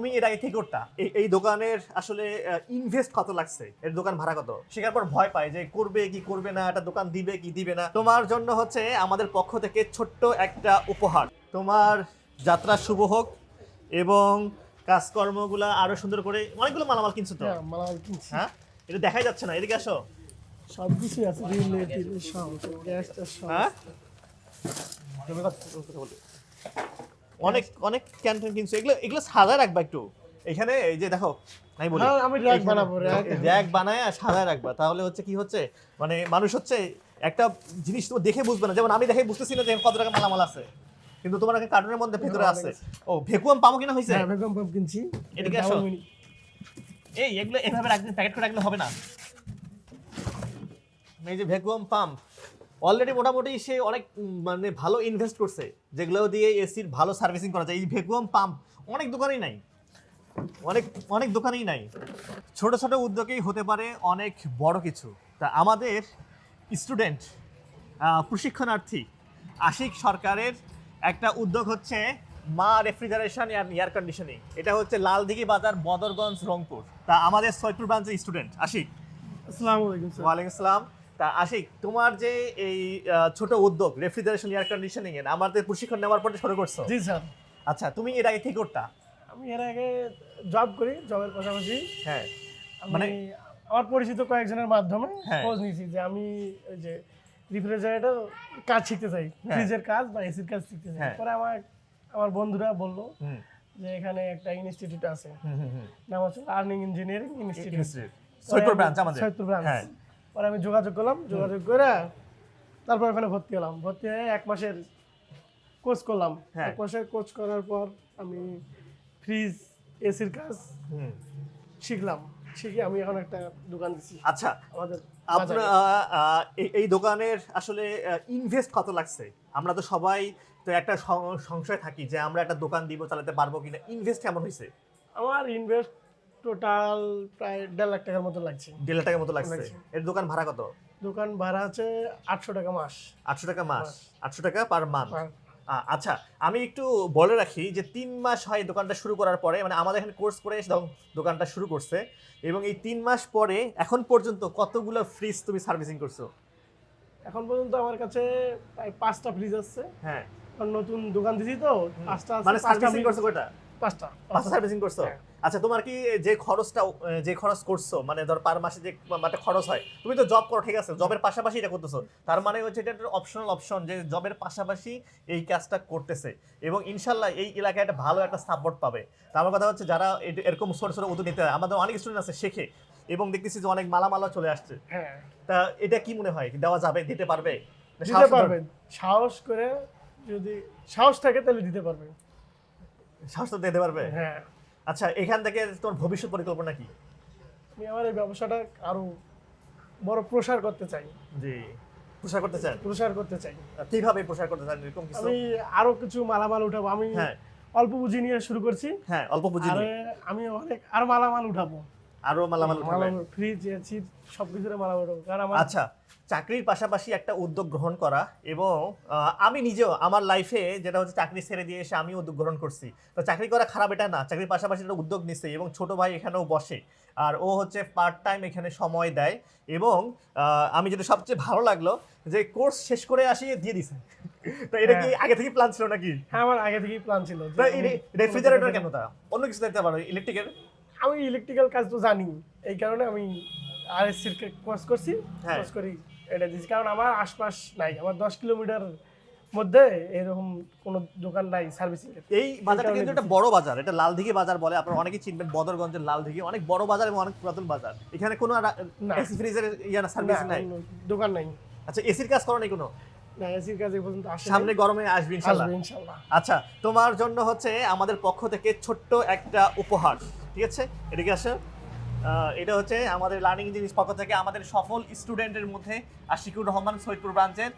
তুমি এর আগে কি করতা? এই- দোকানের আসলে ইনভেস্ট কত লাগছে? এর দোকান ভাড়া কত? শেখার পর ভয় পায় যে করবে কি করবে না একটা দোকান দিবে কি দিবে না। তোমার জন্য হচ্ছে আমাদের পক্ষ থেকে ছোট্ট একটা উপহার। তোমার যাত্রা শুভ হোক এবং কাজকর্মগুলো আরও সুন্দর করে অনেকগুলো মালামাল কিনছো তো? হ্যাঁ মালামাল কিনছি। হ্যাঁ? এটা দেখাই যাচ্ছে না এদিকে আসো। সব কিছুই আছে রিলে টিলে সব গ্যাসটা সব। হ্যাঁ। অনেক অনেক ক্যান্টিন কিনছো। এগুলো এগুলো সাদা রাখবা একটু। এখানে এই যে দেখো বলি। আমি rack বানাবো, র্যাক বানায় সাদা রাখবা। তাহলে হচ্ছে কি হচ্ছে? মানে মানুষ হচ্ছে একটা জিনিস তো দেখে বুঝবে না। যেমন আমি দেখে বুঝতেছি না যে কত টাকা মালামাল আছে। কিন্তু তোমার একটা কার্টুনের মধ্যে ভেতরে আছে। ও ভেকুয়াম পামো কিনা হয়েছে? হ্যাঁ পাম্প কিনছি। এদিকে এটা আসো। double এই এগুলো এভাবে রাখলে প্যাকেট করে রাখলে হবে না। এই যে ভ্যাকুয়াম পাম্প অলরেডি মোটামুটি সে অনেক মানে ভালো ইনভেস্ট করছে যেগুলো দিয়ে এসির ভালো সার্ভিসিং করা যায়। এই ভ্যাকুয়াম পাম্প অনেক দোকানেই নাই। অনেক অনেক দোকানেই নাই। ছোট ছোট উদ্যোগেই হতে পারে অনেক বড় কিছু। তা আমাদের স্টুডেন্ট প্রশিক্ষণার্থী আশিক সরকারের একটা উদ্যোগ হচ্ছে মা রেফ্রিজারেশন অ্যান্ড এয়ার কন্ডিশনিং এটা হচ্ছে লালদিঘি বাজার বদরগঞ্জ রংপুর। তা আমাদের সৈয়দপুর ব্রাঞ্চের স্টুডেন্ট আশিক। আসসালামু আলাইকুম ওয়ালাইকুম আসসালাম। তা আশিক তোমার যে এই ছোট উদ্যোগ রেফ্রিজারেশন এয়ার কন্ডিশনিং এর আমাদের প্রশিক্ষণ নেওয়ার পরে শুরু করছ? জি স্যার। আচ্ছা তুমি এর আগে কি করতা? আমি এর আগে জব করি জবের পাশাপাশি। হ্যাঁ। মানে আমার পরিচিত কয়েকজনের মাধ্যমে হ্যাঁ। খোঁজ নিয়েছি যে আমি ওই যে রেফ্রিজারেটর কাজ শিখতে চাই। হ্যাঁ। ফ্রিজের কাজ বা এসির কাজ শিখতে চাই। হ্যাঁ। পরে আমার আমার বন্ধুরা বলল যে এখানে একটা ইনস্টিটিউট আছে। নাম হচ্ছে earning engineering institute Saidpur branch আমাদের। সৈয়দপুর ব্রাঞ্চ পরে আমি যোগাযোগ করলাম যোগাযোগ করে তারপর ওখানে ভর্তি হলাম। ভর্তি হয়ে এক মাসের কোর্স করলাম। হ্যাঁ। এক মাসের কোর্স করার পর আমি ফ্রিজ এসির কাজ শিখলাম। শিখে আমি এখন একটা দোকান দিচ্ছি আচ্ছা আমাদের আপনার এই- দোকানের আসলে ইনভেস্ট কত লাগছে? আমরা তো সবাই তো একটা সংশয় থাকি যে আমরা একটা দোকান দিব চালাতে পারব কিনা। ইনভেস্ট কেমন হয়েছে আমার ইনভেস্ট টোটাল প্রায় দেড় লাখ টাকার মতো লাগছে। দেড় লাখ টাকার মতো লাগছে। এর দোকান ভাড়া কত? দোকান ভাড়া আছে আটশো টাকা মাস। আটশো টাকা মাস। আটশো টাকা পার মান্থ আচ্ছা আমি একটু বলে রাখি যে তিন মাস হয় দোকানটা শুরু করার পরে মানে আমাদের এখানে কোর্স করে দোকানটা শুরু করছে। এবং এই তিন মাস পরে এখন পর্যন্ত কতগুলো ফ্রিজ তুমি সার্ভিসিং করছ? এখন পর্যন্ত আমার কাছে প্রায় পাঁচটা ফ্রিজ আছে। হ্যাঁ। নতুন দোকান দিছি তো পাঁচটা আছে, মানে সার্ভিসিং করছ কয়টা? পাঁচটা। পাঁচটা সার্ভিসিং করছ? হ্যাঁ। আচ্ছা তোমার কি যে খরচটা যে খরচ করছ মানে ধর পার মাসে যে একটা খরচ হয় তুমি তো জব করো ঠিক আছে? জবের পাশাপাশি এটা করতেছো। তার মানে হচ্ছে এটা একটা অপশনাল অপশন যে জবের পাশাপাশি এই কাজটা করতেছে। এবং ইনশাল্লাহ এই এলাকায় একটা ভালো একটা সাপোর্ট পাবে। তো আমার কথা হচ্ছে যারা এরকম ছোট ছোট উদ্যোগ নিতে হয় আমাদের অনেক স্টুডেন্ট আছে শেখে। এবং দেখতেছি যে অনেক মালামালা চলে আসছে। হ্যাঁ। তা এটা কি মনে হয়? দেওয়া যাবে দিতে পারবে? দিতে সাহস- পারবেন সাহস করে যদি সাহস থাকে তাহলে দিতে পারবেন সাহস দিতে পারবে? হ্যাঁ। আচ্ছা এখান থেকে তোমার ভবিষ্যৎ পরিকল্পনা কি? আমি আমার এই ব্যবসাটা আরও বড় প্রসার করতে চাই। জি। প্রসার করতে চান? প্রসার করতে চাই। কীভাবে প্রসার করতে চান? এরকম কিছু? আমি আরও কিছু মালামাল উঠাবো। আমি হ্যাঁ। অল্প পুঁজি নিয়ে শুরু করছি। হ্যাঁ অল্প পুঁজি নিয়ে। আমি অনেক আর মালামাল উঠাবো। আরও মালামাল ফ্রিজ এসি সবকিছুর মালামাল কারণ আমার আচ্ছা চাকরির পাশাপাশি একটা উদ্যোগ গ্রহণ করা এবং আমি নিজেও আমার লাইফে যেটা হচ্ছে চাকরি ছেড়ে দিয়ে এসে আমি উদ্যোগ গ্রহণ করছি। তো চাকরি করা খারাপ এটা না চাকরির পাশাপাশি একটা উদ্যোগ নিচ্ছে এবং ছোট ভাই এখানেও বসে। আর ও হচ্ছে পার্ট টাইম এখানে সময় দেয় এবং আমি যেটা সবচেয়ে ভালো লাগল যে কোর্স শেষ করে আসি দিয়ে দিছে। তো এটা কি আগে থেকে প্ল্যান ছিল নাকি? হ্যাঁ আমার আগে থেকেই প্ল্যান ছিল রেফ্রিজারেটর কেন তা? অন্য কিছু দেখতে পারো ইলেকট্রিকের আমি ইলেকট্রিক্যাল কাজ তো জানি। এই কারণে আমি আর এস সির কোর্স করছি। হ্যাঁ। কোর্স করি এটা দিচ্ছি কারণ আমার আশপাশ নাই। আমার দশ কিলোমিটার মধ্যে এরকম কোনো দোকান নাই সার্ভিসিং এই বাজারটা কিন্তু একটা বড় বাজার। এটা লালদিঘি বাজার বলে। আপনারা অনেকেই চিনবেন বদরগঞ্জের লালদিঘি। অনেক বড় বাজার এবং অনেক পুরাতন বাজার। এখানে কোনো। এসি ফ্রিজের ইয়া না সার্ভিস নাই? দোকান নাই। আচ্ছা এসির কাজ করো নাই কোনো? না এসির কাজ এই পর্যন্ত আসে সামনে গরমে আসবে ইনশাল্লাহ। আচ্ছা তোমার জন্য হচ্ছে আমাদের পক্ষ থেকে ছোট্ট একটা উপহার। ঠিক আছে? এদিকে আসেন। এটা হচ্ছে আমাদের লার্নিং জিনিস পক্ষ থেকে আমাদের সফল স্টুডেন্টের মধ্যে আশিকুর রহমান সৈয়দপুর ব্রাঞ্চের